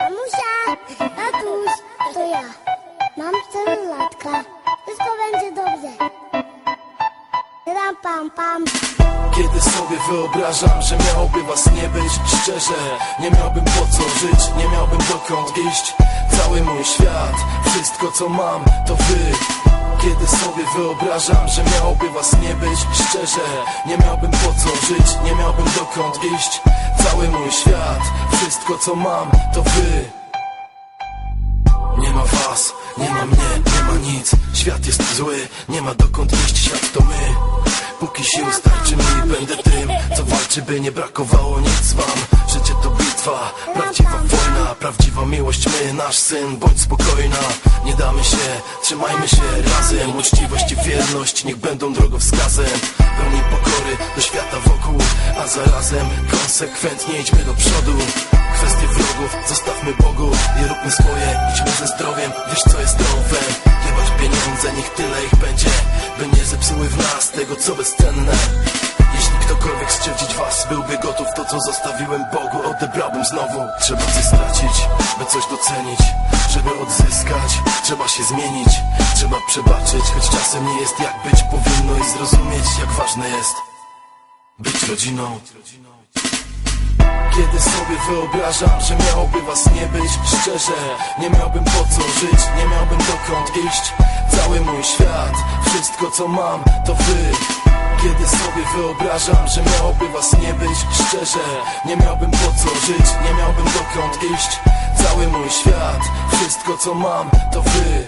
Mamusia, tatuś, to ja. Mam 4 latka. Wszystko będzie dobrze. Ram, pam, pam. Kiedy sobie wyobrażam, że miałoby was nie być Szczerze, nie miałbym po co żyć Nie miałbym dokąd iść Cały mój świat, wszystko co mam to wy Kiedy sobie wyobrażam, że miałoby was nie być Szczerze, nie miałbym po co żyć Nie miałbym dokąd iść Cały mój świat, wszystko co mam to wy. Nie ma was, nie ma mnie, nie ma nic. Świat jest zły, nie ma dokąd iść Świat to my Póki sił starczy mi, będę tym Co walczy, by nie brakowało nic wam. Życie to bitwa, prawdziwa wojna Prawdziwa miłość, my, nasz syn Bądź spokojna, nie damy się Trzymajmy się razem. Uczciwość i wierność, niech będą drogowskazem. Pełni pokory do świata wokół A zarazem konsekwentnie idźmy do przodu. Kwestie wrogów zostawmy Bogu i róbmy swoje, idźmy ze zdrowiem. Wiesz co jest zdrowem? Tego co bezcenne. Jeśli ktokolwiek skrzywdzić was byłby gotów To co zostawiłem Bogu odebrałbym znowu. Trzeba coś stracić, by coś docenić. Żeby odzyskać, trzeba się zmienić. Trzeba przebaczyć, choć czasem nie jest jak być powinno I zrozumieć jak ważne jest być rodziną. Kiedy sobie wyobrażam, że miałoby was nie być Szczerze, nie miałbym po co żyć Nie miałbym dokąd iść Cały mój świat, wszystko co mam to wy. Kiedy sobie wyobrażam, że miałoby was nie być Szczerze, nie miałbym po co żyć Nie miałbym dokąd iść. Cały mój świat, wszystko co mam to wy.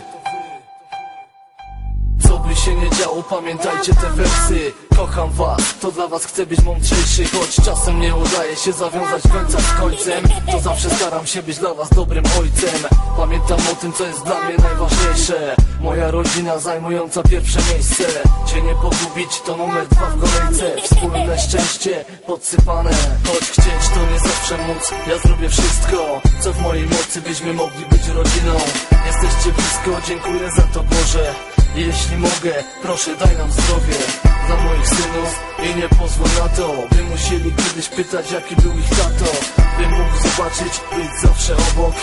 Co by się nie działo, pamiętajcie te wersy. Kocham was, to dla was chcę być mądrzejszy Choć czasem nie udaje się zawiązać końca z końcem. To zawsze staram się być dla was dobrym ojcem Pamiętam o tym, co jest dla mnie najważniejsze. Moja rodzina zajmująca pierwsze miejsce. Cię nie pogubić, to numer dwa w kolejce. Wspólne szczęście podsypane. Choć chcieć to nie zawsze móc. Ja zrobię wszystko, co w mojej mocy Byśmy mogli być rodziną. Jesteście blisko, dziękuję za to Boże. Jeśli mogę, proszę daj nam zdrowie Dla moich synów i nie pozwól na to By musieli kiedyś pytać jaki był ich tato By mógł zobaczyć, być zawsze obok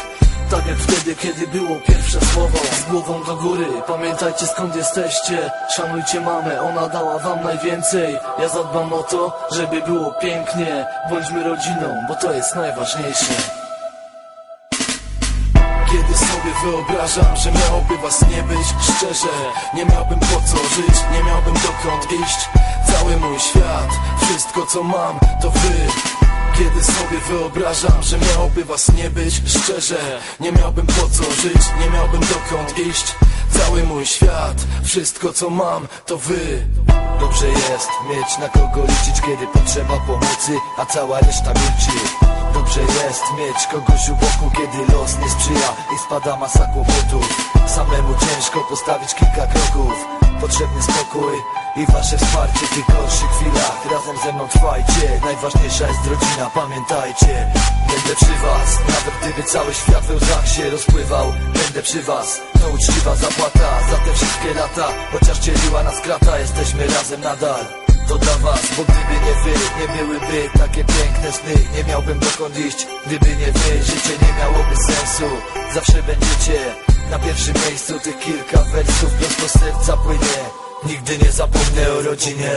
tak jak wtedy, kiedy było pierwsze słowo. Z głową do góry, pamiętajcie skąd jesteście. Szanujcie mamę, ona dała wam najwięcej. Ja zadbam o to, żeby było pięknie. Bądźmy rodziną, bo to jest najważniejsze. Kiedy sobie wyobrażam, że miałoby was nie być Szczerze, nie miałbym po co żyć Nie miałbym dokąd iść. Cały mój świat, wszystko co mam to wy kiedy sobie wyobrażam, że miałoby was nie być Szczerze, nie miałbym po co żyć Nie miałbym dokąd iść Cały mój świat, wszystko co mam to wy Dobrze jest mieć na kogo liczyć, kiedy potrzeba pomocy, a cała reszta milczy. Dobrze jest mieć kogoś u boku, kiedy los nie sprzyja i spada masa kłopotów. Samemu ciężko postawić kilka kroków. Potrzebny spokój i wasze wsparcie tych gorszych. Razem ze mną trwajcie, najważniejsza jest rodzina, pamiętajcie. Będę przy was, nawet gdyby cały świat we łzach się rozpływał. Będę przy was, to uczciwa zapłata za te wszystkie lata. Chociaż dzieliła nas krata, jesteśmy razem nadal. To dla was, bo gdyby nie wy, nie byłyby takie piękne sny Nie miałbym dokąd iść, gdyby nie wy Życie nie miałoby sensu, zawsze będziecie Na pierwszym miejscu tych kilka wersów prosto serca płynie Nigdy nie zapomnę o rodzinie.